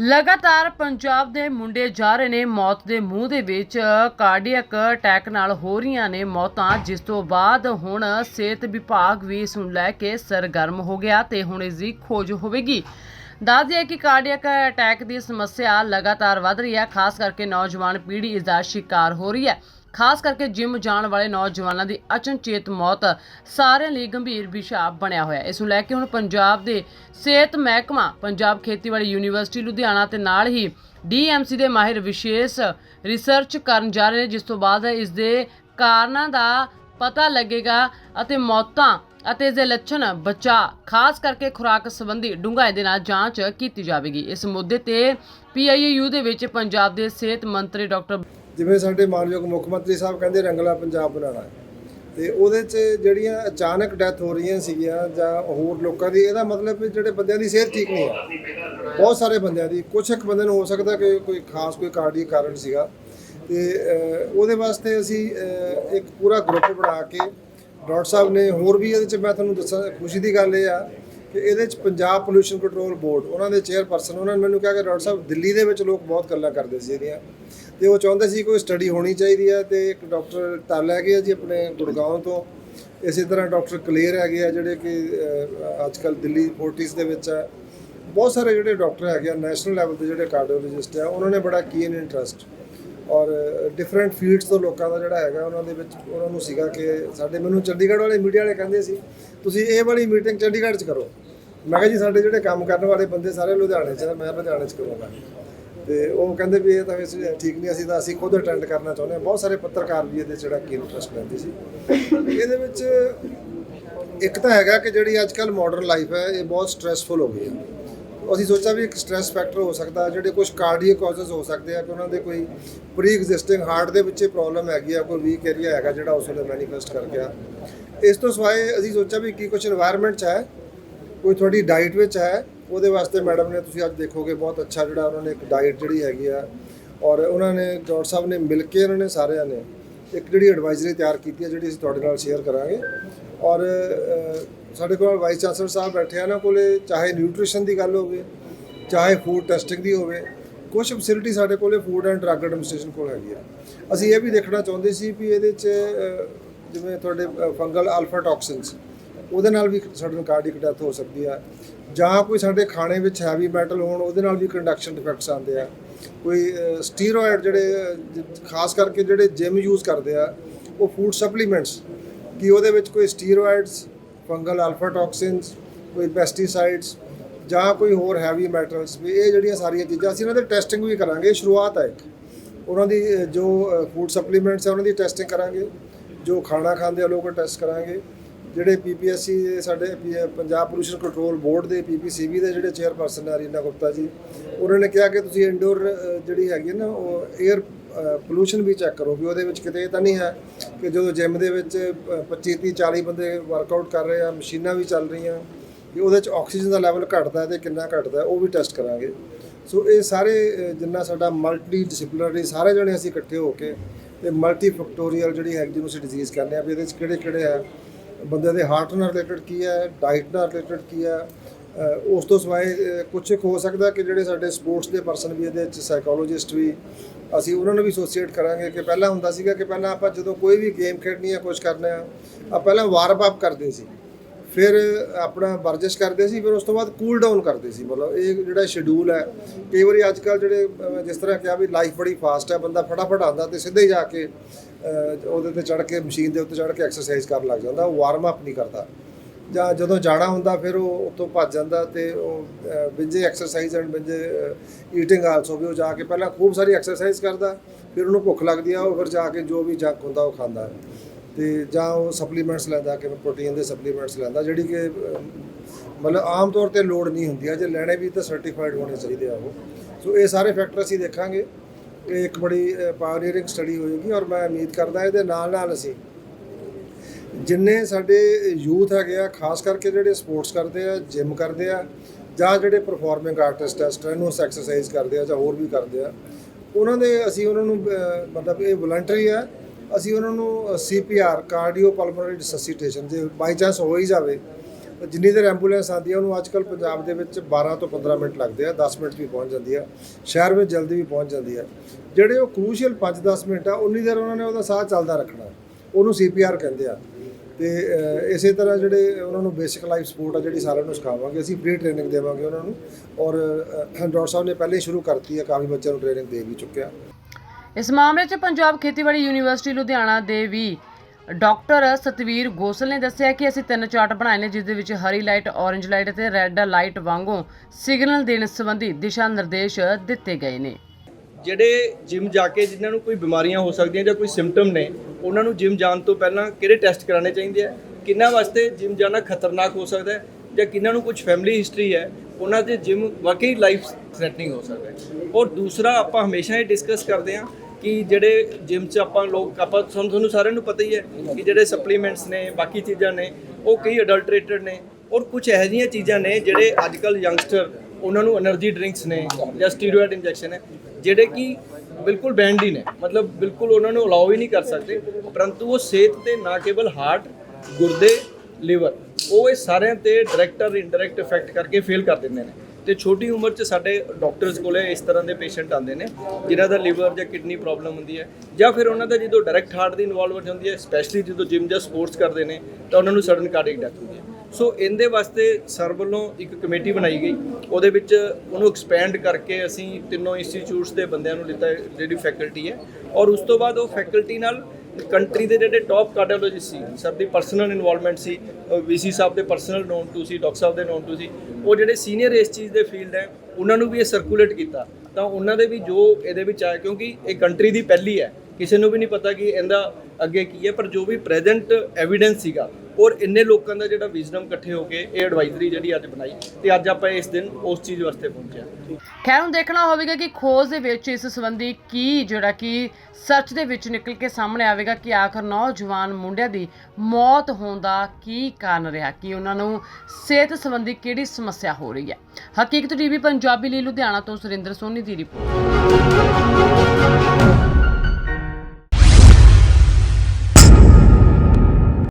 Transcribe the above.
ਲਗਾਤਾਰ ਪੰਜਾਬ ਦੇ ਮੁੰਡੇ ਜਾ ਰਹੇ ਨੇ ਮੌਤ ਦੇ ਮੂੰਹ ਦੇ ਵਿੱਚ। ਕਾਰਡੀਅਕ ਅਟੈਕ ਨਾਲ ਹੋ ਰਹੀਆਂ ਨੇ ਮੌਤਾਂ, ਜਿਸ ਤੋਂ ਬਾਅਦ ਹੁਣ ਸਿਹਤ ਵਿਭਾਗ ਵੀ ਇਸ ਨੂੰ ਲੈ ਕੇ ਸਰਗਰਮ ਹੋ ਗਿਆ ਤੇ ਹੁਣ ਇਸ ਦੀ ਖੋਜ ਹੋਵੇਗੀ। ਦੱਸ ਦਈਏ ਕਿ ਕਾਰਡੀਅਕ ਅਟੈਕ ਦੀ ਸਮੱਸਿਆ ਲਗਾਤਾਰ ਵੱਧ ਰਹੀ ਹੈ, ਖਾਸ ਕਰਕੇ ਨੌਜਵਾਨ ਪੀੜ੍ਹੀ ਇਸ ਦਾ ਸ਼ਿਕਾਰ ਹੋ ਰਹੀ ਹੈ। ਖਾਸ ਕਰਕੇ ਜਿਮ ਜਾਣ ਵਾਲੇ ਨੌਜਵਾਨਾਂ ਦੀ ਅਚਨਚੇਤ ਮੌਤ ਸਾਰਿਆਂ ਲਈ ਗੰਭੀਰ ਵਿਸ਼ਾ ਬਣਿਆ ਹੋਇਆ। ਇਸ ਨੂੰ ਲੈ ਕੇ ਹੁਣ ਪੰਜਾਬ ਦੇ ਸਿਹਤ ਮਹਿਕਮਾ, ਪੰਜਾਬ ਖੇਤੀਬਾੜੀ ਯੂਨੀਵਰਸਿਟੀ ਲੁਧਿਆਣਾ ਤੇ ਨਾਲ ਹੀ ਡੀਐਮਸੀ ਦੇ ਮਾਹਿਰ ਵਿਸ਼ੇਸ਼ ਰਿਸਰਚ ਕਰਨ ਜਾ ਰਹੇ ਨੇ, ਜਿਸ ਤੋਂ ਬਾਅਦ ਇਸ ਦੇ ਕਾਰਨਾਂ ਦਾ ਪਤਾ ਲੱਗੇਗਾ ਅਤੇ ਮੌਤਾਂ ਅਤੇ ਇਸ ਦੇ ਲੱਛਣ ਬਚਾ ਖਾਸ ਕਰਕੇ ਖੁਰਾਕ ਸੰਬੰਧੀ ਡੂੰਘਾਈ ਦੇ ਨਾਲ ਜਾਂਚ ਕੀਤੀ ਜਾਵੇਗੀ। ਇਸ ਮੁੱਦੇ ਤੇ ਪੀਆਈਯੂ ਦੇ ਵਿੱਚ ਪੰਜਾਬ ਦੇ ਸਿਹਤ ਮੰਤਰੀ ਡਾਕਟਰ ਜਿਵੇਂ ਸਾਡੇ ਮਾਨਯੋਗ ਮੁੱਖ ਮੰਤਰੀ ਸਾਹਿਬ ਕਹਿੰਦੇ ਰੰਗਲਾ ਪੰਜਾਬ ਬਣਾਉਣਾ। ਹੈ ਤੇ ਉਹਦੇ 'ਚ ਜਿਹੜੀਆਂ ਅਚਾਨਕ ਡੈਥ ਹੋ ਰਹੀਆਂ ਸੀਗੀਆਂ ਜਾਂ ਹੋਰ ਲੋਕਾਂ ਦੀ, ਇਹਦਾ ਮਤਲਬ ਜਿਹੜੇ ਬੰਦਿਆਂ ਦੀ ਸਿਹਤ ਠੀਕ ਨਹੀਂ ਹੈ। ਬਹੁਤ ਸਾਰੇ ਬੰਦਿਆਂ ਦੀ ਕੁਝ ਇੱਕ ਬੰਦੇ ਨੂੰ ਹੋ ਸਕਦਾ ਕਿ ਕੋਈ ਖਾਸ ਕੋਈ ਕਾਰਡੀਅਕ ਕਾਰਨ ਸੀਗਾ। ਤੇ ਉਹਦੇ ਵਾਸਤੇ ਅਸੀਂ ਇੱਕ ਪੂਰਾ ਗਰੁੱਪ ਬਣਾ ਕੇ ਡਾਕਟਰ ਸਾਹਿਬ ਨੇ ਹੋਰ ਵੀ ਇਹਦੇ 'ਚ ਮੈਂ ਤੁਹਾਨੂੰ ਦੱਸਾਂ, ਖੁਸ਼ੀ ਦੀ ਗੱਲ ਇਹ ਆ ਕਿ ਇਹਦੇ 'ਚ ਪੰਜਾਬ ਪੋਲੂਸ਼ਨ ਕੰਟਰੋਲ ਬੋਰਡ ਉਹਨਾਂ ਦੇ ਚੇਅਰਪਰਸਨ ਉਹਨਾਂ ਨੇ ਮੈਨੂੰ ਕਿਹਾ ਕਿ ਡਾਕਟਰ ਸਾਹਿਬ ਦਿੱਲੀ ਦੇ ਵਿੱਚ ਲੋਕ ਬਹੁਤ ਗੱਲਾਂ ਕਰਦੇ ਸੀ ਇਹਦੀਆਂ। ਤੇ ਉਹ ਚਾਹੁੰਦੇ ਸੀ ਕੋਈ ਸਟੱਡੀ ਹੋਣੀ ਚਾਹੀਦੀ ਹੈ ਤੇ ਇੱਕ ਡਾਕਟਰ ਤਾਲ ਹੈਗੇ ਆ ਜੀ ਆਪਣੇ ਗੁੜਗਾਉਂ ਤੋਂ। ਇਸੇ ਤਰ੍ਹਾਂ ਡਾਕਟਰ ਕਲੀਅਰ ਹੈਗੇ ਆ ਜਿਹੜੇ ਕਿ ਅੱਜ ਕੱਲ ਦਿੱਲੀ ਫੋਰਟਿਸ ਦੇ ਵਿੱਚ ਆ। ਬਹੁਤ ਸਾਰੇ ਜਿਹੜੇ ਡਾਕਟਰ ਹੈਗੇ ਆ ਨੈਸ਼ਨਲ ਲੈਵਲ ਤੇ ਜਿਹੜੇ ਕਾਰਡੀਓਲੋਜਿਸਟ ਆ, ਉਹਨਾਂ ਨੇ ਬੜਾ ਕੀਨ ਇੰਟਰਸਟ ਔਰ ਡਿਫਰੈਂਟ ਫੀਲਡਸ ਤੋਂ ਲੋਕਾਂ ਦਾ ਜਿਹੜਾ ਹੈਗਾ, ਉਹਨਾਂ ਦੇ ਵਿੱਚ ਉਹਨਾਂ ਨੂੰ ਸੀਗਾ ਕਿ ਸਾਡੇ ਮੈਨੂੰ ਚੰਡੀਗੜ੍ਹ ਵਾਲੇ ਮੀਡੀਆ ਵਾਲੇ ਕਹਿੰਦੇ ਸੀ, ਤੁਸੀਂ ਇਹ ਵਾਲੀ ਮੀਟਿੰਗ ਚੰਡੀਗੜ੍ਹ 'ਚ ਕਰੋ। ਮੈਂ ਕਿਹਾ ਜੀ, ਸਾਡੇ ਜਿਹੜੇ ਕੰਮ ਕਰਨ ਵਾਲੇ ਬੰਦੇ ਸਾਰੇ ਲੁਧਿਆਣੇ 'ਚ ਆ, ਮੈਂ ਲੁਧਿਆਣੇ 'ਚ ਕਰੂੰਗਾ। ਤੇ ਉਹ ਕਹਿੰਦੇ ਵੀ ਇਹ ਤਾਂ ਇਸ ਠੀਕ ਨਹੀਂ, ਅਸੀਂ ਤਾਂ ਅਸੀਂ ਖੁਦ ਅਟੈਂਡ ਕਰਨਾ ਚਾਹੁੰਦੇ ਹਾਂ। ਬਹੁਤ ਸਾਰੇ ਪੱਤਰਕਾਰ ਵੀ ਇਹਦੇ ਜਿਹੜਾ ਕੀ ਇੰਟਰਸਟ ਲੈਂਦੇ ਸੀ। ਇਹਦੇ ਵਿੱਚ ਇੱਕ ਤਾਂ ਹੈਗਾ ਕਿ ਜਿਹੜੀ ਅੱਜ ਕੱਲ ਮਾਡਰਨ ਲਾਈਫ ਹੈ, ਇਹ ਬਹੁਤ ਸਟ੍ਰੈਸਫੁਲ ਹੋ ਗਈ ਹੈ। ਅਸੀਂ ਸੋਚਿਆ ਵੀ ਇੱਕ ਸਟ੍ਰੈਸ ਫੈਕਟਰ ਹੋ ਸਕਦਾ, ਜਿਹੜੇ ਕੁਝ ਕਾਰਡੀਓ ਕਾਜ਼ਸ ਹੋ ਸਕਦੇ ਆ, ਕਿ ਉਹਨਾਂ ਦੇ ਕੋਈ ਪ੍ਰੀ ਐਗਜ਼ਿਸਟਿੰਗ ਹਾਰਟ ਦੇ ਵਿੱਚ ਪ੍ਰੋਬਲਮ ਹੈਗੀ ਆ, ਕੋਈ ਵੀਕ ਏਰੀਆ ਹੈਗਾ ਜਿਹੜਾ ਉਸ ਵੇਲੇ ਮੈਨੀਫੈਸਟ ਕਰ ਗਿਆ। ਇਸ ਤੋਂ ਸਵਾਏ ਅਸੀਂ ਸੋਚਿਆ ਵੀ ਕੀ ਕੁਝ এনवायरमेंट ਚ ਹੈ, ਕੋਈ ਤੁਹਾਡੀ ਡਾਈਟ ਵਿੱਚ ਹੈ ਉਹਦੇ ਵਾਸਤੇ ਮੈਡਮ ਨੇ ਤੁਸੀਂ ਅੱਜ ਦੇਖੋਗੇ ਬਹੁਤ ਅੱਛਾ ਜਿਹੜਾ ਉਹਨਾਂ ਨੇ ਇੱਕ ਡਾਈਟ ਜਿਹੜੀ ਹੈਗੀ ਆ, ਔਰ ਉਹਨਾਂ ਨੇ ਡਾਕਟਰ ਸਾਹਿਬ ਨੇ ਮਿਲ ਕੇ ਉਹਨਾਂ ਨੇ ਸਾਰਿਆਂ ਨੇ ਇੱਕ ਜਿਹੜੀ ਐਡਵਾਈਜ਼ਰੀ ਤਿਆਰ ਕੀਤੀ ਹੈ ਜਿਹੜੀ ਅਸੀਂ ਤੁਹਾਡੇ ਨਾਲ ਸ਼ੇਅਰ ਕਰਾਂਗੇ। ਔਰ ਸਾਡੇ ਕੋਲ ਵਾਈਸ ਚਾਂਸਲਰ ਸਾਹਿਬ ਬੈਠੇ ਆ ਨਾ ਕੋਲੇ ਚਾਹੇ ਨਿਊਟ੍ਰੀਸ਼ਨ ਦੀ ਗੱਲ ਹੋਵੇ, ਚਾਹੇ ਫੂਡ ਟੈਸਟਿੰਗ ਦੀ ਹੋਵੇ ਕੁਝ ਫੈਸਿਲਿਟੀ ਸਾਡੇ ਕੋਲੇ ਫੂਡ ਐਂਡ ਡਰੱਗ ਐਡਮਿਨਿਸਟ੍ਰੇਸ਼ਨ ਕੋਲ ਹੈਗੀ ਆ। ਅਸੀਂ ਇਹ ਵੀ ਦੇਖਣਾ ਚਾਹੁੰਦੇ ਸੀ ਵੀ ਇਹਦੇ 'ਚ ਜਿਵੇਂ ਤੁਹਾਡੇ ਫੰਗਲ ਅਲਫਾ ਟੌਕਸਿਨਸ ਉਹਦੇ ਨਾਲ ਵੀ ਸਡਨ ਕਾਰਡਿਕ ਡੈਥ ਹੋ ਸਕਦੀ ਆ। ਜਾਂ ਕੋਈ ਸਾਡੇ ਖਾਣੇ ਵਿੱਚ ਹੈਵੀ ਮੈਟਲ ਹੋਣ, ਉਹਦੇ ਨਾਲ ਵੀ ਕੰਡਕਸ਼ਨ ਡਿਫੈਕਟਸ ਆਉਂਦੇ ਆ। ਕੋਈ ਸਟੀਰੋਇਡ ਜਿਹੜੇ ਖਾਸ ਕਰਕੇ ਜਿਹੜੇ ਜਿਮ ਯੂਜ਼ ਕਰਦੇ ਆ, ਉਹ ਫੂਡ ਸਪਲੀਮੈਂਟਸ ਕਿ ਉਹਦੇ ਵਿੱਚ ਕੋਈ ਸਟੀਰੋਇਡਸ ਫੰਗਲ ਅਲਫਾ ਟੌਕਸਿਨਸ ਕੋਈ ਪੈਸਟੀਸਾਈਡਸ ਜਾਂ ਕੋਈ ਹੋਰ ਹੈਵੀ ਮੈਟਲਸ ਵੀ ਇਹ ਜਿਹੜੀਆਂ ਸਾਰੀਆਂ ਚੀਜ਼ਾਂ, ਅਸੀਂ ਇਹਨਾਂ ਦੇ ਟੈਸਟਿੰਗ ਵੀ ਕਰਾਂਗੇ, ਸ਼ੁਰੂਆਤ ਹੈ ਇੱਕ। ਉਹਨਾਂ ਦੀ ਜੋ ਫੂਡ ਸਪਲੀਮੈਂਟਸ ਹੈ ਉਹਨਾਂ ਦੀ ਟੈਸਟਿੰਗ ਕਰਾਂਗੇ, ਜੋ ਖਾਣਾ ਖਾਂਦੇ ਆ, ਲੋਕ ਟੈਸਟ ਕਰਾਂਗੇ। ਜਿਹੜੇ ਪੀਪੀਐਸਸੀ ਦੇ ਸਾਡੇ P- Punjab pollution control board ਦੇ ਪੀਪੀਸੀਬੀ ਦੇ ਜਿਹੜੇ ਚੇਅਰਪਰਸਨ ਨੇ ਰੀਨਾ ਗੁਪਤਾ ਜੀ ਉਹਨਾਂ ਨੇ ਕਿਹਾ ਕਿ ਤੁਸੀਂ ਇੰਡੋਰ ਜਿਹੜੀ ਹੈਗੀ ਹੈ ਨਾ ਉਹ 에ਅਰ ਪੋਲੂਸ਼ਨ ਵੀ ਚੈੱਕ ਕਰੋ ਵੀ ਉਹਦੇ ਵਿੱਚ ਕਿਤੇ ਇਹ ਤਾਂ ਨਹੀਂ ਹੈ ਕਿ ਜਦੋਂ ਜਿਮ ਦੇ ਵਿੱਚ ਅ, 25 30 40 ਬੰਦੇ ਵਰਕਆਊਟ ਕਰ ਰਹੇ ਆ ਮਸ਼ੀਨਾਂ ਵੀ ਚੱਲ ਰਹੀਆਂ ਵੀ ਉਹਦੇ ਵਿੱਚ ਆਕਸੀਜਨ ਦਾ ਲੈਵਲ ਘਟਦਾ ਹੈ ਤੇ ਕਿੰਨਾ ਘਟਦਾ ਉਹ ਵੀ ਟੈਸਟ ਕਰਾਂਗੇ। ਸੋ ਇਹ ਸਾਰੇ ਜਿੰਨਾ ਸਾਡਾ ਮਲਟੀ ਡਿਸਪਲਿਨਰੀ ਸਾਰੇ ਜਣੇ ਅਸੀਂ ਇਕੱਠੇ ਹੋ ਕੇ ਤੇ ਮਲਟੀ ਫੈਕਟੋਰੀਅਲ ਜਿਹੜੀ ਹੈ ਜਿਹਨੂੰ ਅਸੀਂ ਡਿਜ਼ੀਜ਼ ਕਹਿੰਦੇ ਆ ਵੀ ਇਹਦੇ ਵਿੱਚ ਕਿਹੜੇ ਕਿਹੜੇ ਆ ਬੰਦੇ ਦੇ ਹਾਰਟ ਨਾਲ ਰਿਲੇਟਡ ਕੀ ਹੈ ਡਾਈਟ ਨਾਲ ਰਿਲੇਟਡ ਕੀ ਹੈ ਉਸ ਤੋਂ ਸਿਵਾਏ ਅ, ਕੁਛ ਹੋ ਸਕਦਾ ਕਿ ਜਿਹੜੇ ਸਾਡੇ ਸਪੋਰਟਸ ਦੇ ਪਰਸਨ ਵੀ ਇਹਦੇ ਵਿੱਚ ਸਾਈਕੋਲੋਜਿਸਟ ਵੀ ਅਸੀਂ ਉਹਨਾਂ ਨੂੰ ਵੀ ਐਸੋਸੀਏਟ ਕਰਾਂਗੇ ਕਿ ਪਹਿਲਾਂ ਹੁੰਦਾ ਸੀਗਾ ਕਿ ਪਹਿਲਾਂ ਆਪਾਂ ਜਦੋਂ ਕੋਈ ਵੀ ਗੇਮ ਖੇਡਣੀ ਹੈ ਕੁਝ ਕਰਨਾ ਆ ਪਹਿਲਾਂ ਵਾਰਮ ਅਪ ਕਰਦੇ ਸੀ। ਫਿਰ ਆਪਣਾ ਵਰਜਿਸ਼ ਕਰਦੇ ਸੀ, ਫਿਰ ਉਸ ਤੋਂ ਬਾਅਦ ਕੂਲ ਡਾਊਨ ਕਰਦੇ ਸੀ, ਮਤਲਬ ਇਹ ਜਿਹੜਾ ਸ਼ਡਿਊਲ ਹੈ, ਕਈ ਵਾਰੀ ਅੱਜ ਕੱਲ ਜਿਹੜੇ ਜਿਸ ਤਰ੍ਹਾਂ ਕਿਹਾ ਵੀ ਲਾਈਫ ਬੜੀ ਫਾਸਟ ਹੈ, ਬੰਦਾ ਫਟਾਫਟ ਆਉਂਦਾ ਤੇ ਸਿੱਧੇ ਹੀ ਜਾ ਕੇ ਉਹਦੇ ਤੇ ਚੜ ਕੇ ਮਸ਼ੀਨ ਦੇ ਉੱਤੇ ਚੜ ਕੇ ਐਕਸਰਸਾਈਜ਼ ਕਰਨ ਲੱਗ ਜਾਂਦਾ, ਉਹ ਵਾਰਮ ਅਪ ਨਹੀਂ ਕਰਦਾ। ਜਾਂ ਜਦੋਂ ਜਾਣਾ ਹੁੰਦਾ ਫਿਰ ਉਹ ਉੱਥੋਂ ਭੱਜ ਜਾਂਦਾ ਤੇ ਉਹ binge exercise and binge eating also ਵੀ ਉਹ ਜਾ ਕੇ ਪਹਿਲਾਂ ਖੂਬ ਸਾਰੀ ਐਕਸਰਸਾਈਜ਼ ਕਰਦਾ, ਫਿਰ ਉਹਨੂੰ ਭੁੱਖ ਲੱਗਦੀ ਆ, ਉਹ ਫਿਰ ਜਾ ਕੇ ਜੋ ਵੀ ਜੰਕ ਹੁੰਦਾ ਉਹ ਖਾਂਦਾ। ਤੇ ਜਾਂ ਉਹ ਸਪਲੀਮੈਂਟਸ ਲੈਂਦਾ ਕਿ ਪ੍ਰੋਟੀਨ ਦੇ ਸਪਲੀਮੈਂਟਸ ਲੈਂਦਾ, ਜਿਹੜੀ ਕਿ ਮਤਲਬ ਆਮ ਤੌਰ ਤੇ ਲੋੜ ਨਹੀਂ ਹੁੰਦੀ ਆ, ਜੇ ਲੈਣੇ ਵੀ ਤਾਂ ਸਰਟੀਫਾਈਡ ਹੋਣੇ ਚਾਹੀਦੇ ਆ ਉਹ। ਸੋ ਇਹ ਸਾਰੇ ਫੈਕਟਰ ਅਸੀਂ ਦੇਖਾਂਗੇ। ਇਹ ਇੱਕ ਬੜੀ ਪਾਇਨੀਅਰਿੰਗ ਸਟੱਡੀ ਹੋਏਗੀ ਔਰ ਮੈਂ ਉਮੀਦ ਕਰਦਾ ਇਹਦੇ ਨਾਲ ਨਾਲ ਅਸੀਂ ਜਿੰਨੇ ਸਾਡੇ ਯੂਥ ਹੈਗੇ ਆ, ਖਾਸ ਕਰਕੇ ਜਿਹੜੇ ਸਪੋਰਟਸ ਕਰਦੇ ਆ, ਜਿਮ ਕਰਦੇ ਆ, ਜਾਂ ਜਿਹੜੇ ਪਰਫਾਰਮਿੰਗ ਆਰਟਿਸਟ ਆ ਸਟ੍ਰੈਨੂਅਸ ਐਕਸਰਸਾਈਜ਼ ਕਰਦੇ ਆ, ਜਾਂ ਹੋਰ ਵੀ ਕਰਦੇ ਆ, ਉਹਨਾਂ ਦੇ ਅਸੀਂ ਉਹਨਾਂ ਨੂੰ ਮਤਲਬ ਇਹ ਵਲੰਟਰੀ ਆ, ਅਸੀਂ ਉਹਨਾਂ ਨੂੰ ਸੀਪੀਆਰ ਕਾਰਡੀਓ ਪਲਮੋਨਰੀ ਰਿਸਸੀਟੇਸ਼ਨ ਜੇ ਬਾਈ ਚਾਂਸ ਹੋ ਹੀ ਜਾਵੇ ਜਿੰਨੀ ਦੇਰ ਐਂਬੂਲੈਂਸ ਆਉਂਦੀ ਆ, ਉਹਨੂੰ ਅੱਜਕੱਲ ਪੰਜਾਬ ਦੇ ਵਿੱਚ 12 ਤੋਂ 15 ਮਿੰਟ ਲੱਗਦੇ ਆ 10 ਮਿੰਟ ਵੀ ਪਹੁੰਚ ਜਾਂਦੀ ਆ, ਸ਼ਹਿਰ ਵਿੱਚ ਜਲਦੀ ਵੀ ਪਹੁੰਚ ਜਾਂਦੀ ਆ। ਜਿਹੜੇ ਉਹ ਕ੍ਰੂਸ਼ੀਅਲ 5-10 ਮਿੰਟ ਆ, ਉਨੀ ਦੇਰ ਉਹਨਾਂ ਨੇ ਉਹਦਾ ਸਾਹ ਚੱਲਦਾ ਰੱਖਣਾ, ਉਹਨੂੰ ਸੀਪੀਆਰ ਕਹਿੰਦੇ ਆ। ਤੇ ਇਸੇ ਤਰ੍ਹਾਂ ਜਿਹੜੇ ਉਹਨਾਂ ਨੂੰ ਬੇਸਿਕ ਲਾਈਫ ਸਪੋਰਟ ਆ ਜਿਹੜੀ ਸਾਰਿਆਂ ਨੂੰ ਸਿਖਾਵਾਂਗੇ ਅਸੀਂ ਫ੍ਰੀ ਟ੍ਰੇਨਿੰਗ ਦੇਵਾਂਗੇ ਉਹਨਾਂ ਨੂੰ। ਔਰ ਡਾਕਟਰ ਸਾਹਿਬ ਨੇ ਪਹਿਲੇ ਹੀ ਸ਼ੁਰੂ ਕਰਤੀ ਹੈ ਕਾਫੀ ਬੱਚਿਆਂ ਨੂੰ ਟ੍ਰੇਨਿੰਗ ਦੇ ਵੀ ਚੁੱਕਿਆ। ਇਸ ਮਾਮਲੇ 'ਚ ਪੰਜਾਬ ਖੇਤੀਬਾੜੀ ਯੂਨੀਵਰਸਿਟੀ ਲੁਧਿਆਣਾ ਦੇ ਵੀ ਡਾਕਟਰ ਸਤਵੀਰ ਗੋਸਲ ਨੇ ਦੱਸਿਆ ਕਿ ਅਸੀਂ ਤਿੰਨ ਚਾਰਟ ਬਣਾਏ ਨੇ ਜਿਸ ਦੇ ਵਿੱਚ ਹਰੀ ਲਾਈਟ, ਔਰੇਂਜ ਲਾਈਟ ਅਤੇ ਰੈੱਡ ਲਾਈਟ ਵਾਂਗੂ ਸਿਗਨਲ ਦੇਣ ਸੰਬੰਧੀ ਦਿਸ਼ਾ ਨਿਰਦੇਸ਼ ਦਿੱਤੇ ਗਏ ਨੇ। ਜਿਹੜੇ ਜਿਮ ਜਾ ਕੇ ਜਿਨ੍ਹਾਂ ਨੂੰ ਕੋਈ ਬਿਮਾਰੀਆਂ ਹੋ ਸਕਦੀਆਂ ਜਾਂ ਕੋਈ ਸਿੰਪਟਮ ਨੇ, ਉਹਨਾਂ ਨੂੰ ਜਿਮ ਜਾਣ ਤੋਂ ਪਹਿਲਾਂ ਕਿਹੜੇ ਟੈਸਟ ਕਰਾਣੇ ਚਾਹੀਦੇ ਆ? ਕਿੰਨਾ ਵਾਸਤੇ ਜਿਮ ਜਾਣਾ ਖਤਰਨਾਕ ਹੋ ਸਕਦਾ ਹੈ ਜਾਂ ਕਿੰਨਾਂ ਨੂੰ ਕੁਝ ਫੈਮਿਲੀ ਹਿਸਟਰੀ ਹੈ, ਉਹਨਾਂ ਦੇ ਜਿਮ ਵਾਕਈ ਲਾਈਫ ਥ੍ਰੈਟਨਿੰਗ ਹੋ ਸਕਦਾ ਹੈ? ਔਰ ਦੂਸਰਾ, ਆਪਾਂ ਹਮੇਸ਼ਾ ਇਹ ਡਿਸਕਸ ਕਰਦੇ ਹਾਂ ਕਿ ਜਿਹੜੇ ਜਿਮ 'ਚ ਆਪਾਂ ਲੋਕ, ਆਪਾਂ ਤੁਹਾਨੂੰ ਸਾਰਿਆਂ ਨੂੰ ਪਤਾ ਹੀ ਹੈ ਕਿ ਜਿਹੜੇ ਸਪਲੀਮੈਂਟਸ ਨੇ, ਬਾਕੀ ਚੀਜ਼ਾਂ ਨੇ, ਉਹ ਕਈ ਅਡਲਟਰੇਟਡ ਨੇ ਔਰ ਕੁਝ ਇਹੋ ਜਿਹੀਆਂ ਚੀਜ਼ਾਂ ਨੇ ਜਿਹੜੇ ਅੱਜ ਕੱਲ ਯੰਗਸਟਰ ਉਹਨਾਂ ਨੂੰ એનર્ਜੀ ਡਰਿੰਕਸ ਨੇ ਜਾਂ ਸਟੀਰੋਇਡ ਇੰਜੈਕਸ਼ਨ ਹੈ ਜਿਹੜੇ ਕਿ ਬਿਲਕੁਲ ਬੈਂਡ ਹੀ ਨੇ। ਮਤਲਬ ਬਿਲਕੁਲ ਉਹਨਾਂ ਨੂੰ ਅਲਾਉ ਹੀ ਨਹੀਂ ਕਰ ਸਕਦੇ। ਪਰੰਤੂ ਉਹ ਸਿਹਤ ਤੇ ਨਾ ਕੇਵਲ ਹਾਰਟ ਗੁਰਦੇ ਲਿਵਰ ਉਹ ਇਹ ਸਾਰਿਆਂ ਤੇ ਡਾਇਰੈਕਟ ਔਰ ਇਨਡਾਇਰੈਕਟ ਇਫੈਕਟ ਕਰਕੇ ਫੇਲ ਕਰ ਦਿੰਦੇ ਨੇ। ਤੇ ਛੋਟੀ ਉਮਰ 'ਚ ਸਾਡੇ ਡਾਕਟਰਸ ਕੋਲੇ ਇਸ ਤਰ੍ਹਾਂ ਦੇ ਪੇਸ਼ੈਂਟ ਆਉਂਦੇ ਨੇ ਜਿਨ੍ਹਾਂ ਦਾ ਲਿਵਰ ਜਾਂ ਕਿਡਨੀ ਪ੍ਰੋਬਲਮ ਹੁੰਦੀ ਹੈ, ਜਾਂ ਫਿਰ ਉਹਨਾਂ ਦਾ ਜਦੋਂ ਡਾਇਰੈਕਟ ਹਾਰਟ ਦੀ ਇਨਵੋਲਵਮੈਂਟ ਹੁੰਦੀ ਹੈ ਸਪੈਸ਼ਲੀ ਜਦੋਂ ਜਿਮ ਜਾਂ ਸਪੋਰਟਸ ਕਰਦੇ ਨੇ, ਤਾਂ ਉਹਨਾਂ ਨੂੰ ਸਡਨ ਕਾਰਡਿਕ ਡੈਥ ਹੁੰਦੀ ਹੈ। ਸੋ ਇਹਦੇ ਵਾਸਤੇ ਸਰ ਵੱਲੋਂ ਇੱਕ ਕਮੇਟੀ ਬਣਾਈ ਗਈ। ਉਹਦੇ ਵਿੱਚ ਉਹਨੂੰ ਐਕਸਪੈਂਡ ਕਰਕੇ ਅਸੀਂ ਤਿੰਨੋਂ ਇੰਸਟੀਚਿਊਟਸ ਦੇ ਬੰਦਿਆਂ ਨੂੰ ਲਿੱਤਾ ਜਿਹੜੀ ਫੈਕਲਟੀ ਹੈ। ਔਰ ਉਸ ਤੋਂ ਬਾਅਦ ਉਹ ਫੈਕਲਟੀ ਨਾਲ ਕੰਟਰੀ ਦੇ ਜਿਹੜੇ ਟੌਪ ਕਾਰਡੀਓਲੋਜਿਸਟ ਸੀ, ਸਰ ਦੀ ਪਰਸਨਲ ਇਨਵੋਲਵਮੈਂਟ ਸੀ ਵੀਸੀ ਸਾਹਿਬ ਦੇ ਪਰਸਨਲ ਨੋਨ ਟੂ ਸੀ ਡਾਕਟਰ ਸਾਹਿਬ ਦੇ ਨੋਨ ਟੂ ਸੀ, ਉਹ ਜਿਹੜੇ ਸੀਨੀਅਰ ਇਸ ਚੀਜ਼ ਦੇ ਫੀਲਡ ਹੈ, ਉਹਨਾਂ ਨੂੰ ਵੀ ਇਹ ਸਰਕੂਲੇਟ ਕੀਤਾ। ਤਾਂ ਉਹਨਾਂ ਦੇ ਵੀ ਜੋ ਇਹਦੇ ਵਿੱਚ ਆਇਆ, ਕਿਉਂਕਿ ਇਹ ਕੰਟਰੀ ਦੀ ਪਹਿਲੀ ਹੈ, ਕਿਸੇ ਨੂੰ ਵੀ ਨਹੀਂ ਪਤਾ ਕਿ ਇਹਦਾ ਅੱਗੇ ਕੀ ਹੈ, ਪਰ ਜੋ ਵੀ ਪ੍ਰੈਜ਼ੈਂਟ ਐਵੀਡੈਂਸ ਸੀਗਾ ਔਰ ਇੰਨੇ ਲੋਕਾਂ ਦਾ ਜਿਹੜਾ ਵਿਜ਼ਡਮ ਇਕੱਠੇ ਹੋ ਕੇ ਇਹ ਐਡਵਾਈਜ਼ਰੀ ਜਿਹੜੀ ਅੱਜ ਬਣਾਈ ਤੇ ਅੱਜ ਆਪਾਂ ਇਸ ਦਿਨ ਉਸ ਚੀਜ਼ ਵਾਸਤੇ ਪਹੁੰਚੇ ਖੈਰ, ਹੁਣ ਦੇਖਣਾ ਹੋਵੇਗਾ ਕਿ ਖੋਜ ਦੇ ਵਿੱਚ ਇਸ ਸੰਬੰਧੀ ਕੀ ਜਿਹੜਾ ਕਿ ਸਰਚ ਦੇ ਵਿੱਚ ਨਿਕਲ ਕੇ ਸਾਹਮਣੇ ਆਵੇਗਾ ਕਿ ਆਖਰ ਨੌਜਵਾਨ ਮੁੰਡਿਆਂ ਦੀ ਮੌਤ ਹੋਣ ਦਾ ਕੀ ਕਾਰਨ ਰਿਹਾ, ਕਿ ਉਹਨਾਂ ਨੂੰ ਸਿਹਤ ਸੰਬੰਧੀ ਕਿਹੜੀ ਸਮੱਸਿਆ ਹੋ ਰਹੀ ਹੈ। ਹਕੀਕਤ ਟੀਵੀ ਪੰਜਾਬੀ ਲਈ ਲੁਧਿਆਣਾ ਤੋਂ ਸੁਰਿੰਦਰ ਸੋਨੀ ਦੀ ਰਿਪੋਰਟ।